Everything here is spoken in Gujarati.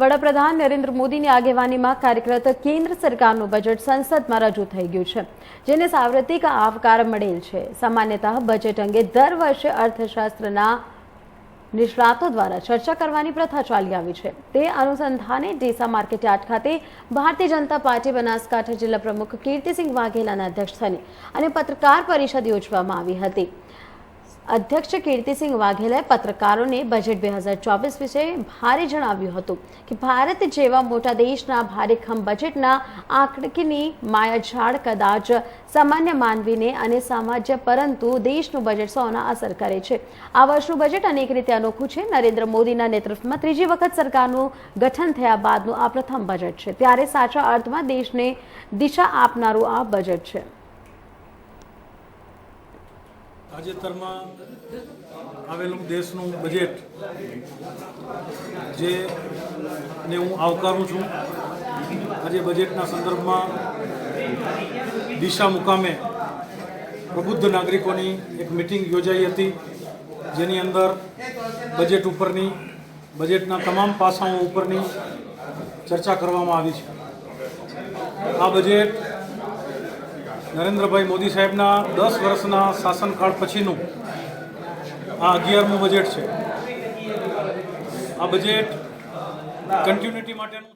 વડાપ્રધાન નરેન્દ્ર મોદીની આગેવાનીમાં કાર્યરત કેન્દ્ર સરકારનું બજેટ સંસદમાં રજૂ થઈ ગયું છે, જેને સાર્વત્રિક આવકાર મળેલ છે. સામાન્યતઃ બજેટ અંગે દર વર્ષે અર્થશાસ્ત્રના નિષ્ણાતો દ્વારા ચર્ચા કરવાની પ્રથા ચાલી આવી છે. તે અનુસંધાને ડીસા માર્કેટયાર્ડ ખાતે ભારતીય જનતા પાર્ટી બનાસકાંઠા જિલ્લા પ્રમુખ કીર્તિસિંહ વાઘેલાના અધ્યક્ષસ્થાને અને પત્રકાર પરિષદ યોજવામાં આવી હતી. અધ્યક્ષ કીર્તિસિંહ વાઘેલાએ પત્રકારોને બજેટ બે હજાર ચોવીસ વિશે ભારે જણાવ્યું હતું કે ભારત જેવા મોટા દેશના ભારેખમ બજેટના આંકડકીની માયાઝાડ કદાચ સામાન્ય માનવીને અને સામાજ્ય પરંતુ દેશનું બજેટ સૌના અસર કરે છે. આ વર્ષનું બજેટ અનેક રીતે અનોખું છે. નરેન્દ્ર મોદીના નેતૃત્વમાં ત્રીજી વખત સરકારનું ગઠન થયા બાદનું આ પ્રથમ બજેટ છે. ત્યારે સાચા અર્થમાં દેશને દિશા આપનારું આ બજેટ છે. તાજેતરમાં આવેલું દેશનું બજેટ જે ને હું આવકારું છું. આજે બજેટના સંદર્ભમાં દિશા મુકામે પ્રબુદ્ધ નાગરિકોની એક મિટિંગ યોજાઈ હતી, જેની અંદર બજેટ ઉપરની બજેટના તમામ પાસાઓ ઉપરની ચર્ચા કરવામાં આવી છે. આ બજેટ નરેન્દ્રભાઈ મોદી સાહેબના દસ વર્ષના શાસનકાળ પછીનું આ અગિયારમું બજેટ છે. આ બજેટ કન્ટિન્યુટી માટેનું